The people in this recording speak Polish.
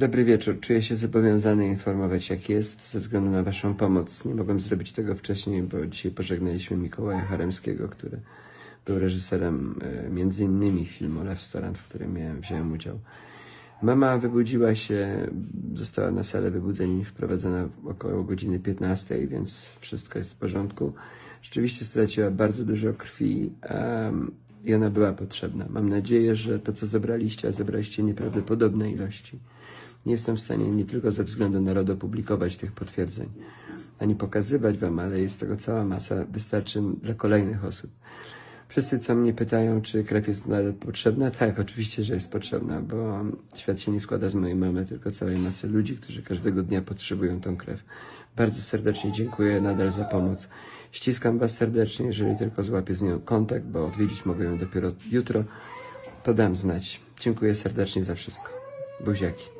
Dobry wieczór. Czuję się zobowiązany informować, jak jest, ze względu na Waszą pomoc. Nie mogłem zrobić tego wcześniej, bo dzisiaj pożegnaliśmy Mikołaja Haremskiego, który był reżyserem e, między innymi filmu Restaurant, w którym miałem, wziąłem udział. Mama wybudziła się, została na salę wybudzeń wprowadzona około godziny 15, więc wszystko jest w porządku. Rzeczywiście straciła bardzo dużo krwi em, i ona była potrzebna. Mam nadzieję, że to, co zebraliście, a zebraliście nieprawdopodobne ilości, nie jestem w stanie nie tylko ze względu na RODO publikować tych potwierdzeń, ani pokazywać wam, ale jest tego cała masa, wystarczy dla kolejnych osób. Wszyscy, co mnie pytają, czy krew jest nadal potrzebna, tak, oczywiście, że jest potrzebna, bo świat się nie składa z mojej mamy, tylko całej masy ludzi, którzy każdego dnia potrzebują tą krew. Bardzo serdecznie dziękuję nadal za pomoc. Ściskam Was serdecznie, jeżeli tylko złapię z nią kontakt, bo odwiedzić mogę ją dopiero jutro, to dam znać. Dziękuję serdecznie za wszystko. Buziaki.